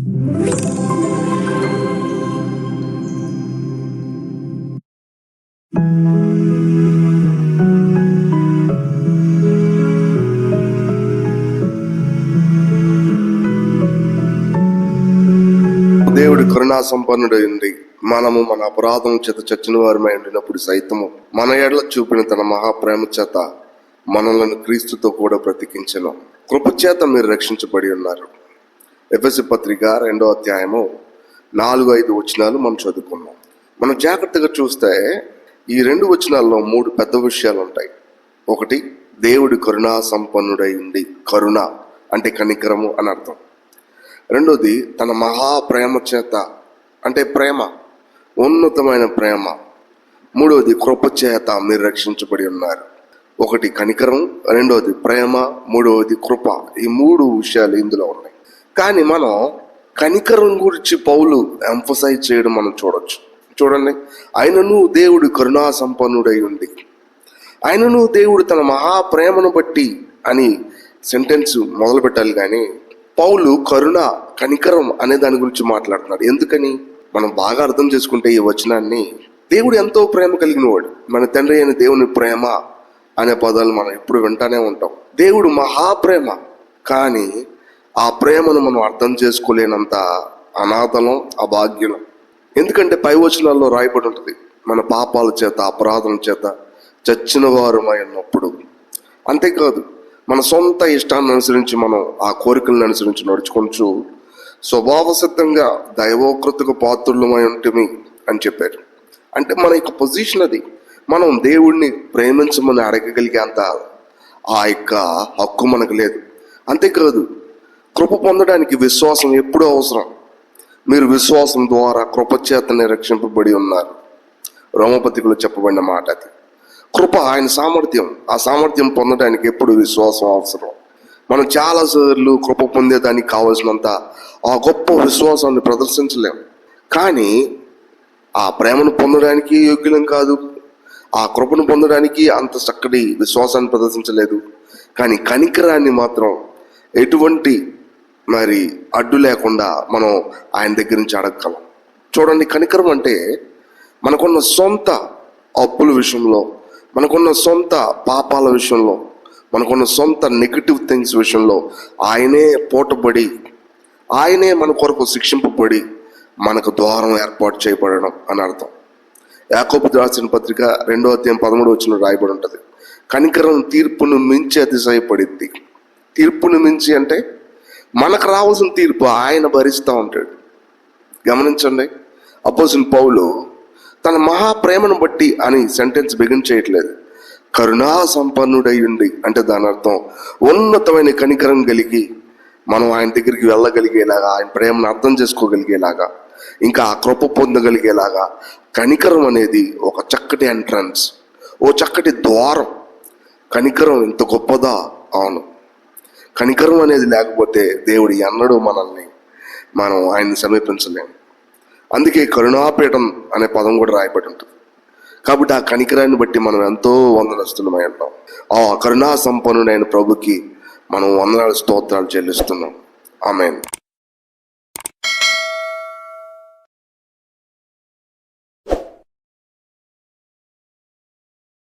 దేవుడి కరుణా సంపన్నుడైంది మనము మన అపరాధం చేత చచ్చిన వారిమై ఉండినప్పుడు సైతము మన ఎడల చూపిన తన మహాప్రేమ చేత మనలను క్రీస్తుతో కూడా బ్రతికించను. కృప చేత మీరు రక్షించబడి ఉన్నారు. ఎఫ్ఎస్సి పత్రిక రెండో అధ్యాయము నాలుగు ఐదు వచనాలు మనం చదువుకున్నాం మనం జాగ్రత్తగా చూస్తే ఈ రెండు వచనాల్లో మూడు పెద్ద విషయాలు ఉంటాయి. ఒకటి దేవుడి కరుణా సంపన్నుడై ఉండి కరుణ అంటే కనికరము అని అర్థం. రెండోది తన మహా ప్రేమ చేత అంటే ప్రేమ ఉన్నతమైన ప్రేమ. మూడవది కృప చేత మీరు రక్షించబడి ఉన్నారు. ఒకటి కనికరం రెండవది ప్రేమ మూడవది కృప. ఈ మూడు విషయాలు ఇందులో ఉన్నాయి. కానీ మనం కనికరం గురించి పౌలు ఎంఫసైజ్ చేయడం మనం చూడొచ్చు. చూడండి ఆయనను దేవుడు కరుణా సంపన్నుడై ఉండి ఆయనను దేవుడు తన మహా ప్రేమను బట్టి అని సెంటెన్స్ మొదలు పెట్టాలి కానీ పౌలు కరుణ కనికరం అనే దాని గురించి మాట్లాడుతున్నాడు. ఎందుకని? మనం బాగా అర్థం చేసుకుంటే ఈ వచనాన్ని దేవుడు ఎంతో ప్రేమ కలిగిన వాడు మన తండ్రి అయిన దేవుని ప్రేమ అనే పదాలు మనం ఎప్పుడు వింటానే ఉంటాం. దేవుడు మహాప్రేమ కానీ ఆ ప్రేమను మనం అర్థం చేసుకోలేనంత అనాథలం అభాగ్యులం. ఎందుకంటే పై వచనాల్లో రాయబడి ఉంటుంది మన పాపాల చేత అపరాధం చేత చచ్చిన వారమై ఉన్నప్పుడు. అంతేకాదు మన సొంత ఇష్టాన్ని అనుసరించి మనం ఆ కోరికలను అనుసరించి నడుచుకొంచు స్వభావ సిద్ధంగా దైవోకృతకు పాత్రులమై ఉంటుంది అని చెప్పారు. అంటే మన యొక్క పొజిషన్ అది. మనం దేవుణ్ణి ప్రేమించమని అడగగలిగే అంత ఆ యొక్క హక్కు మనకు లేదు. అంతేకాదు కృప పొందడానికి విశ్వాసం ఎప్పుడూ అవసరం. మీరు విశ్వాసం ద్వారా కృపచేతనే రక్షింపబడి ఉన్నారు. రోమపతికులు చెప్పబడిన మాట అది. కృప ఆయన సామర్థ్యం. ఆ సామర్థ్యం పొందడానికి ఎప్పుడు విశ్వాసం అవసరం. మనం చాలా సార్లు కృప పొందేదానికి కావలసినంత ఆ గొప్ప విశ్వాసాన్ని ప్రదర్శించలేం. కానీ ఆ ప్రేమను పొందడానికి యోగ్యులం కాదు. ఆ కృపను పొందడానికి అంత చక్కటి విశ్వాసాన్ని ప్రదర్శించలేదు. కానీ కనికరాన్ని మాత్రం ఎటువంటి మరి అడ్డు లేకుండా మనం ఆయన దగ్గర నుంచి అడగగలం. చూడండి కనికరం అంటే మనకున్న సొంత అప్పుల విషయంలో మనకున్న సొంత పాపాల విషయంలో మనకున్న సొంత నెగిటివ్ థింగ్స్ విషయంలో ఆయనే పోటబడి ఆయనే మన కొరకు శిక్షింపబడి మనకు ద్వారం ఏర్పాటు చేయబడడం అని అర్థం. యాకోబు రాసిన పత్రిక రెండో అధ్యాయం పదమూడు వచ్చిన రాయబడి ఉంటుంది. కనికరం తీర్పును మించి అతిశయపడింది తీర్పును మించి అంటే మనకు రావాల్సిన తీర్పు ఆయన భరిస్తూ ఉంటాడు. గమనించండి అపోజిన్ పౌలు తన మహాప్రేమను బట్టి అని సెంటెన్స్ బిగిన్ చేయట్లేదు. కరుణా సంపన్నుడై అంటే దాని అర్థం ఉన్నతమైన కనికరం కలిగి మనం ఆయన దగ్గరికి వెళ్ళగలిగేలాగా ఆయన ప్రేమను అర్థం చేసుకోగలిగేలాగా ఇంకా ఆ కృప పొందగలిగేలాగా కనికరం అనేది ఒక చక్కటి ఎంట్రన్స్ ఓ చక్కటి ద్వారం. కనికరం ఇంత గొప్పదా? అవును. కనికరం అనేది లేకపోతే దేవుడు ఎన్నడూ మనల్ని మనం ఆయన్ని సమీపించలేము. అందుకే కరుణాపీఠం అనే పదం కూడా రాయబడి ఉంటుంది. కాబట్టి ఆ కనికరాన్ని బట్టి మనం ఎంతో వందనస్తులమై ఉంటాం. ఆ కరుణా సంపన్నుడైన ప్రభుకి మనం వందనాలు స్తోత్రాలు చెల్లిస్తున్నాం. ఆమె